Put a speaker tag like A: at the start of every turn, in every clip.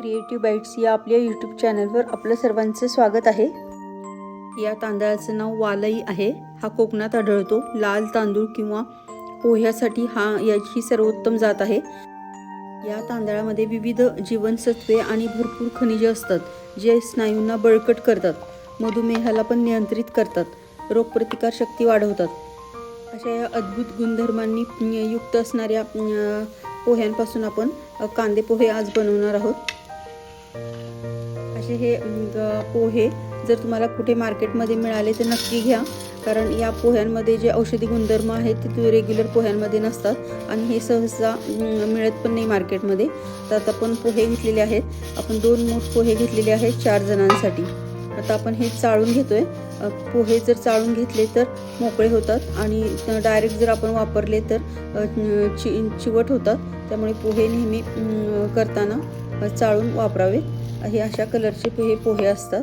A: Creative bites या आपल्या YouTube चॅनलवर आपलं सर्वांचे स्वागत आहे. या तांदळाचं नाव वालई आहे. हा कोकणात आढळतो. लाल तांदूळ किंवा पोह्यासाठी हा याची सर्वोत्तम जात आहे. या तांदळामध्ये विविध जीवनसत्वे आणि भरपूर खनिजे असतात जे स्नायूंना बळकट करतात मधुमेहाला पण नियंत्रित करतात रोगप्रतिकार शक्ती वाढवतात. अशा या अद्भुत गुणधर्मांनी युक्त असणाऱ्या पोह्यांपासून आपण कांदे पोहे आज बनवणार आहोत. असे हे पोहे जर तुम्हाला कुठे मार्केटमध्ये मिळाले तर नक्की घ्या. कारण या पोह्यांमध्ये जे औषधी गुणधर्म आहेत ते रेग्युलर पोह्यांमध्ये नसतात. आणि हे सहसा मिळत पण नाही मार्केटमध्ये. तर आता आपण पोहे घेतलेले आहेत. आपण दोन मोठ पोहे घेतलेले आहेत चार जणांसाठी. आता आपण हे चाळून घेतोय. आहे पोहे जर चाळून घेतले तर मोकळे होतात. आणि डायरेक्ट जर आपण वापरले तर चि चिवट होतात. त्यामुळे पोहे नेहमी करताना चाळून वापरावेत हे अशा कलरचे पोहे पोहे असतात.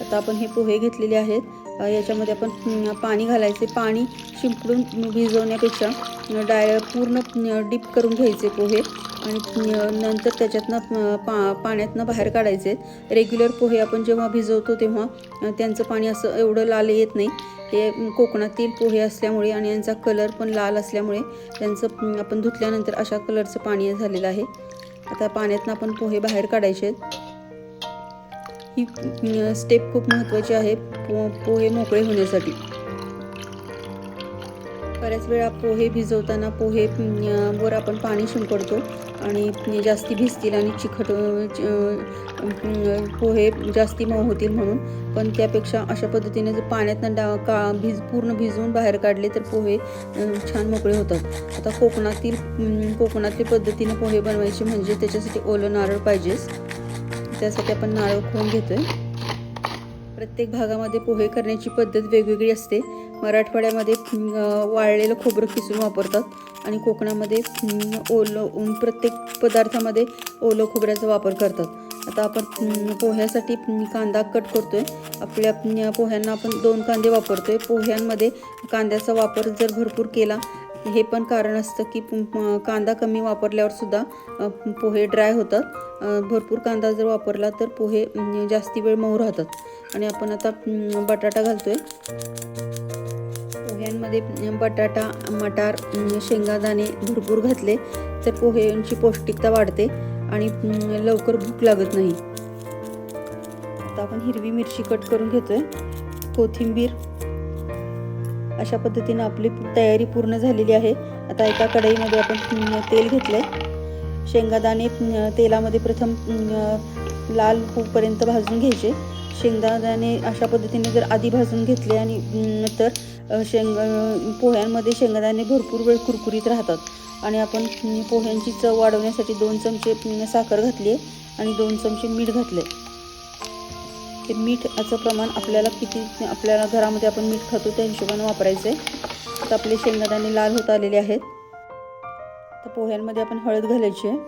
A: आता आपण हे पोहे घेतलेले आहेत. याच्यामध्ये आपण पाणी घालायचे. पाणी शिंपडून भिजवण्यापेक्षा डाय पूर्ण डीप करून घ्यायचे पोहे. आणि नंतर त्याच्यातनं पा पाण्यातनं बाहेर काढायचे. रेग्युलर पोहे आपण जेव्हा भिजवतो तेव्हा त्यांचं पाणी असं एवढं लाल येत नाही. हे कोकणातील पोहे असल्यामुळे आणि यांचा कलर पण लाल असल्यामुळे त्यांचं आपण धुतल्यानंतर अशा कलरचं पाणी झालेलं आहे. आता पाण्यातनं आपण पोहे बाहेर काढायचे ही स्टेप खूप महत्त्वाची आहे पो पोहे मोकळे होण्यासाठी. बऱ्याच वेळा पोहे भिजवताना पोहे वर आपण पाणी शिंपडतो आणि जास्ती भिजतील आणि चिखट पोहे जास्ती मऊ होतील म्हणून. पण त्यापेक्षा अशा पद्धतीने जर पाण्यातनं डा का भिज पूर्ण भिजवून बाहेर काढले तर पोहे छान मोकळे होतात. आता कोकणातील कोकणातील पद्धतीने पोहे बनवायचे म्हणजे त्याच्यासाठी ओलं नारळ पाहिजेच. त्यासाठी आपण नारळ खोवून घेतोय. प्रत्येक भागामध्ये पोहे करण्याची पद्धत वेगवेगळी असते. मराठवाड्यामध्ये वाळलेलं खोबरं किसून वापरतात आणि कोकणामध्ये ओलं प्रत्येक पदार्थामध्ये ओलं खोबऱ्याचा वापर करतात. आता आपण पोह्यासाठी कांदा कट करतोय. आपल्या पोह्यांना आपण दोन कांदे वापरतोय. पोह्यांमध्ये कांद्याचा वापर जर भरपूर केला हे पण कारण असतं की कांदा कमी वापरल्यावर सुद्धा पोहे ड्राय होतात. भरपूर कांदा जर वापरला तर पोहे जास्ती वेळ मऊ राहतात. आणि आपण आता बटाटा घालतोय. पोह्यांमध्ये बटाटा मटार शेंगादाणे भरपूर घातले तर पोह्यांची पौष्टिकता वाढते आणि लवकर भूक लागत नाही. आता आपण हिरवी मिरची कट करून घेतोय. कोथिंबीर अशा पद्धतीनं आपली तयारी पूर्ण झालेली आहे. आता एका कढईमध्ये आपण तेल तेल घेतलंय. शेंगादाणे तेलामध्ये प्रथम लाल होऊपर्यंत भाजून घ्यायचे. शेंगदाणे अशा पद्धतीने जर आधी भाजून घेतले आणि नंतर शेंग पोह्यांमध्ये शेंगदाणे भरपूर वेळ कुरकुरीत राहतात. आणि आपण पोह्यांची चव वाढवण्यासाठी दोन चमचे साखर घातली आहे आणि दोन चमचे मीठ घातले ते मीठाचं प्रमाण आपल्याला किती आपल्याला घरामध्ये आपण मीठ खातो त्या हिशोबाने वापरायचं आहे तर आपले शेंगदाणे लाल होत आलेले आहेत. तर पोह्यांमध्ये आपण हळद घालायची आहे.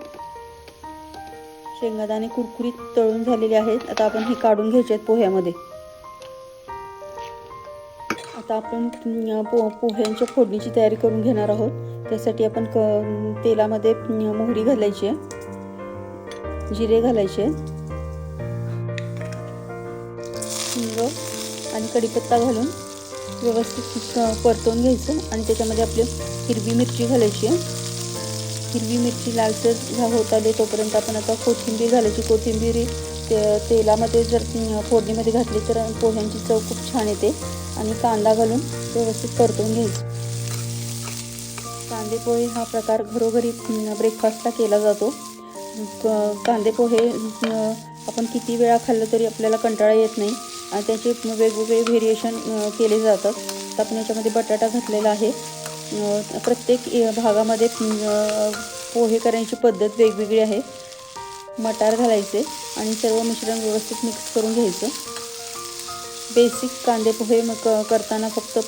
A: शेंगादाणे कुरकुरीत तळून झालेले आहेत. आता आपण हे काढून घ्यायचे आहेत पोह्यामध्ये. आता आपण पो पोह्यांच्या फोडणीची तयारी करून घेणार आहोत. त्यासाठी आपण क तेलामध्ये मोहरी घालायची आहे. जिरे घालायचे हिंग आणि कढीपत्ता घालून व्यवस्थित परतवून घ्यायचं. आणि त्याच्यामध्ये आपली हिरवी मिरची घालायची हिरवी मिरची लालसर होत आली तोपर्यंत आपण आता कोथिंबीर घालायची. कोथिंबीर ते तेलामध्ये जर फोडणीमध्ये घातली तर पोह्यांची चव खूप छान येते. आणि कांदा घालून व्यवस्थित परतवून घ्यायचं. कांदे पोहे हा प्रकार घरोघरी ब्रेकफास्टला केला जातो. क- कांदे पोहे आपण किती वेळा खाल्लं तरी आपल्याला कंटाळा येत नाही. आणि त्याचे वेगवेगळे व्हेरिएशन केले जातात. तर आपण याच्यामध्ये बटाटा घातलेला आहे. प्रत्येक भागामध्ये पोहे करण्याची पद्धत वेगवेगळी आहे. मटार घालायचे आणि सर्व मिश्रण व्यवस्थित मिक्स करून घ्यायचं. बेसिक कांदे पोहे मग क- करताना फक्त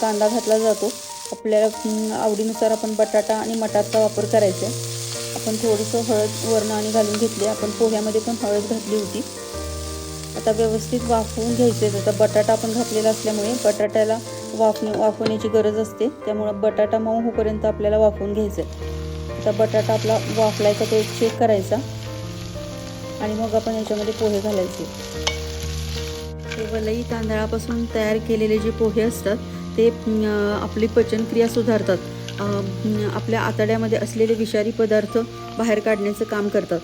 A: कांदा घातला जातो. आपल्याला आवडीनुसार आपण बटाटा आणि मटारचा वापर करायचा आपण थोडंसं हळद वरण आणि घालून घेतली. आपण पोह्यामध्ये पण हळद घातली होती. आता व्यवस्थित वाफवून घ्यायचे आता बटाटा आपण घातलेला असल्यामुळे बटाट्याला वाफणे वाफवण्याची गरज असते. त्यामुळं बटाटा मऊ होईपर्यंत आपल्याला वाफवून घ्यायचं आहे आता बटाटा आपला वाफलायचा तो एक चेक करायचा. आणि मग आपण याच्यामध्ये पोहे घालायचे. हे वलई तांदळापासून तयार केलेले जे पोहे असतात ते आपली पचनक्रिया सुधारतात. आपल्या आतड्यामध्ये असलेले विषारी पदार्थ बाहेर काढण्याचं काम करतात.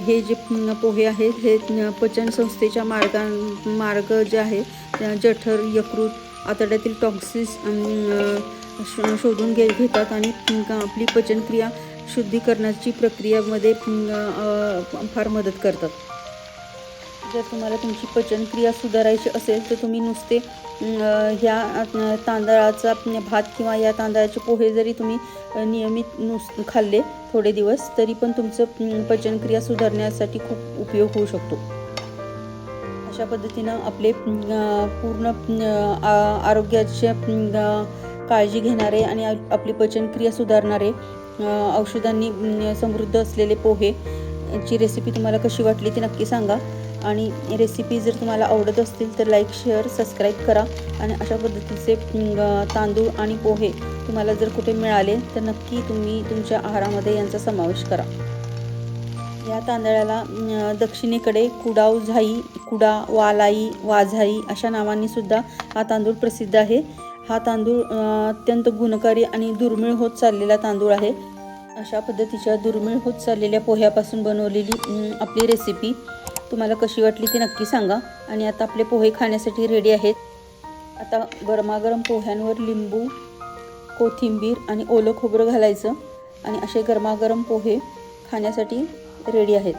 A: हे जे पोहे आहेत हे पचन संस्थेच्या मार्गा मार्ग जे आहे जठर यकृत आतड्यातील टॉक्सिस शोधून घे घेतात आणि आपली पचनक्रिया शुद्धीकरणाची प्रक्रियामध्ये फार मदत करतात. जर तुम्हाला तुमची पचनक्रिया सुधारायची असेल तर तुम्ही नुसते ह्या तांदळाचा भात किंवा या तांदळाचे पोहे जरी तुम्ही नियमित नुस खाल्ले थोडे दिवस तरी पण तुमचं पचनक्रिया सुधारण्यासाठी खूप उपयोग होऊ शकतो. अशा पद्धतीनं आपले पूर्ण अं, आरोग्याच्या काळजी घेणारे आणि आपली पचनक्रिया सुधारणारे औषधांनी समृद्ध असलेले पोहे ची रेसिपी तुम्हाला कशी वाटली ती नक्की सांगा. आणि रेसिपी जर तुम्हाला आवडत असतील तर लाईक शेअर सबस्क्राईब करा. आणि अशा पद्धतीचे तांदूळ आणि पोहे तुम्हाला जर कुठे मिळाले तर नक्की तुम्ही तुमच्या आहारामध्ये यांचा समावेश करा. या तांदळाला दक्षिणेकडे कुडाव झाई कुडा वालाई वाझाई अशा नावांनी सुद्धा हा तांदूळ प्रसिद्ध आहे. हा तांदूळ अत्यंत गुणकारी आणि दुर्मिळ होत चाललेला तांदूळ आहे. अशा पद्धतीच्या दुर्मिळ होत चाललेल्या पोह्यापासून बनवलेली आपली रेसिपी तुम्हाला कशी वाटली ती नक्की सांगा. आणि आता आपले पोहे खाण्यासाठी रेडी आहेत. आता गरमागरम पोह्यांवर लिंबू कोथिंबीर आणि ओलं खोबरं घालायचं. आणि असे गरमागरम पोहे खाण्यासाठी रेडी आहेत.